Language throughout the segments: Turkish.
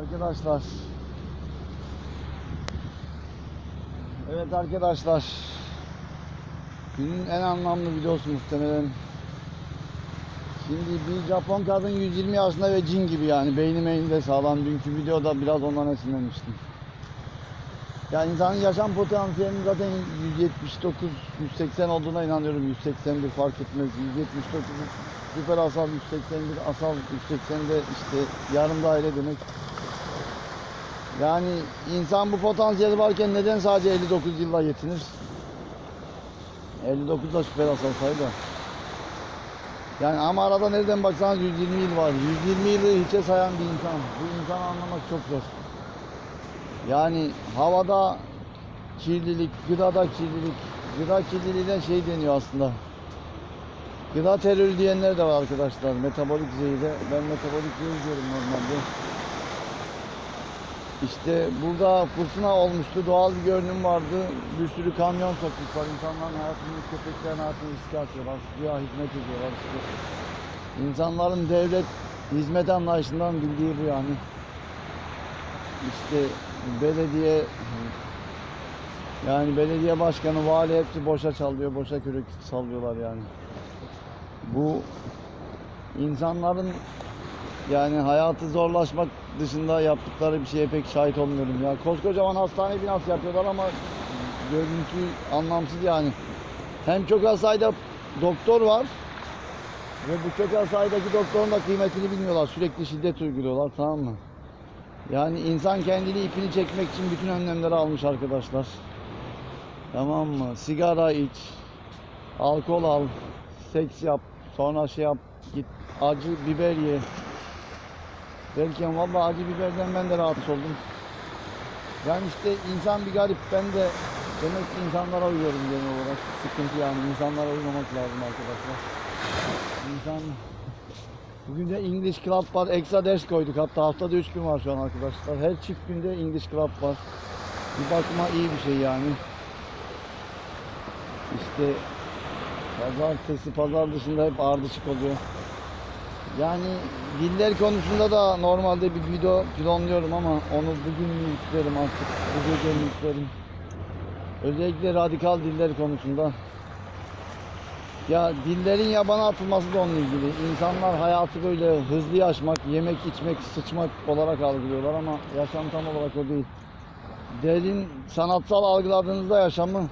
Arkadaşlar. Evet arkadaşlar. Günün en anlamlı videosu muhtemelen. Şimdi bir Japon kadın 120 yaşında ve cin gibi yani beyni meyni de sağlam. Dünkü videoda biraz ondan esinlenmiştim. Yani insanın yaşam potansiyelinin zaten 179, 180 olduğuna inanıyorum. 181 fark etmez. 179 süper asal, 181 asal, 180 de işte yarım daire demek. Yani insan bu potansiyeli varken neden sadece 59 yılla yetinir? 59 da süper da. Yani ama arada nereden baksanız 120 yıl var. 120 yılı hiçe sayan bir insan. Bu insanı anlamak çok zor. Yani havada kirlilik, gıdada kirlilik, gıda kirliliğine şey deniyor aslında. Gıda terörü diyenler de var arkadaşlar. Metabolik zehire. Ben metabolik zehir diyorum normalde. İşte burada fırtına olmuştu. Doğal bir görünüm vardı. Bir sürü kamyon sokmuşlar. İnsanların hayatını, köpeklerin hayatını riske atıyorlar. Suya hizmet ediyorlar. İşte. İnsanların devlet hizmet anlayışından bildiği bu yani. İşte belediye yani belediye başkanı, vali hepsi boşa çalıyor, boşa kürek sallıyorlar yani. Bu insanların yani hayatı zorlaşmak dışında yaptıkları bir şeye pek şahit olmuyorum. Ya koskocaman hastane binası yapıyorlar ama görüntü anlamsız yani. Hem çok az sayıda doktor var ve bu çok az sayıdaki doktorun da kıymetini bilmiyorlar. Sürekli şiddet uyguluyorlar tamam mı? Yani insan kendini ipini çekmek için bütün önlemleri almış arkadaşlar. Tamam mı? Sigara iç, alkol al, seks yap, sonra şey yap, git acı biber ye. Derken vallahi acı biberden ben de rahatsız oldum. Yani işte insan bir garip. Ben de demek ki insanlara uyuyorum genel olarak. Sıkıntı yani. insanlara uymamak lazım arkadaşlar. İnsan Bugün de English Club var. Ekstra ders koyduk. Hatta haftada 3 gün var şu an arkadaşlar. Her çift günde English Club var. Bir bakıma iyi bir şey yani. İşte pazartesi, pazar dışında hep ardışık oluyor. Yani diller konusunda da normalde bir video planlıyorum ama onu bugün mü yüklerim artık. Bu gece mi yüklerim. Özellikle radikal diller konusunda. Ya dillerin yabana atılması da onunla ilgili. İnsanlar hayatı böyle hızlı yaşamak, yemek, içmek, sıçmak olarak algılıyorlar ama yaşam tam olarak o değil. Derin sanatsal algıladığınızda yaşamı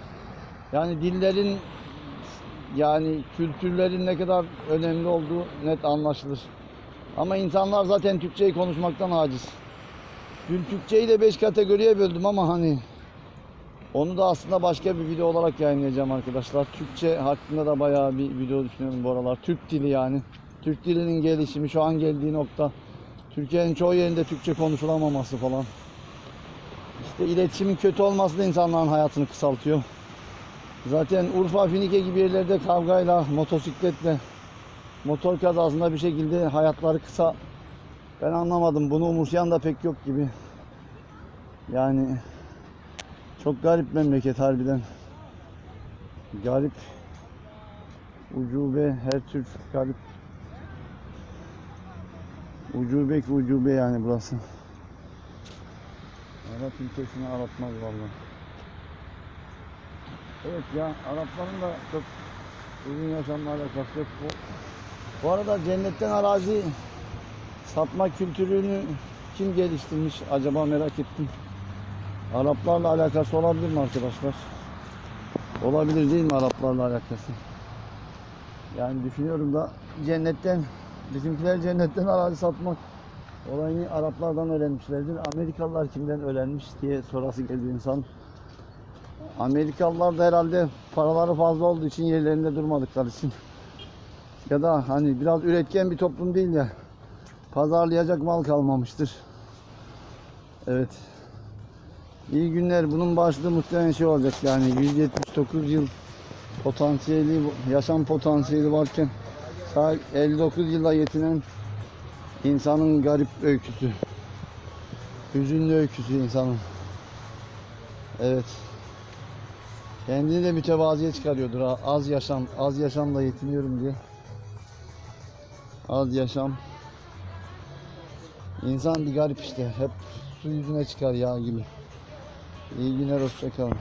yani dillerin yani kültürlerin ne kadar önemli olduğu net anlaşılır. Ama insanlar zaten Türkçeyi konuşmaktan aciz. Dün Türkçeyi de 5 kategoriye böldüm ama hani onu da aslında başka bir video olarak yayınlayacağım arkadaşlar. Türkçe hakkında da bayağı bir video düşünüyorum bu aralar. Türk dili yani. Türk dilinin gelişimi şu an geldiği nokta. Türkiye'nin çoğu yerinde Türkçe konuşulamaması falan. İşte iletişimin kötü olması da insanların hayatını kısaltıyor. Zaten Urfa, Finike gibi yerlerde kavgayla, motosikletle, motor kazasında bir şekilde hayatları kısa. Ben anlamadım. Bunu umursayan da pek yok gibi. Yani çok garip memleket harbiden. Garip. Ucube, her tür garip. Ucube ki ucube yani burası. Arap ülkesini aratmaz vallahi. Evet ya Arapların da çok uzun yaşamla alakası yok. Bu, bu arada cennetten arazi satma kültürünü kim geliştirmiş acaba merak ettim. Araplarla alakası olabilir mi arkadaşlar? Olabilir değil mi Araplarla alakası? Yani düşünüyorum da cennetten bizimkiler cennetten arazi satmak olayını Araplardan öğrenmişlerdir. Amerikalılar kimden öğrenmiş diye sorası geliyor insan. Amerikalılar da herhalde paraları fazla olduğu için yerlerinde durmadıkları için ya da hani biraz üretken bir toplum değil ya pazarlayacak mal kalmamıştır. Evet. İyi günler. Bunun başlığı muhtemelen şey olacak yani 179 yıl potansiyeli, yaşam potansiyeli varken sadece 59 yılla yetinen insanın garip öyküsü. Hüzünlü öyküsü insanın. Evet. Kendini de mütevaziye çıkarıyordur. Az yaşam, az yaşamla yetiniyorum diye. Az yaşam. İnsan bir garip işte. Hep su yüzüne çıkar yağ gibi. İyi günler hoşçakalın.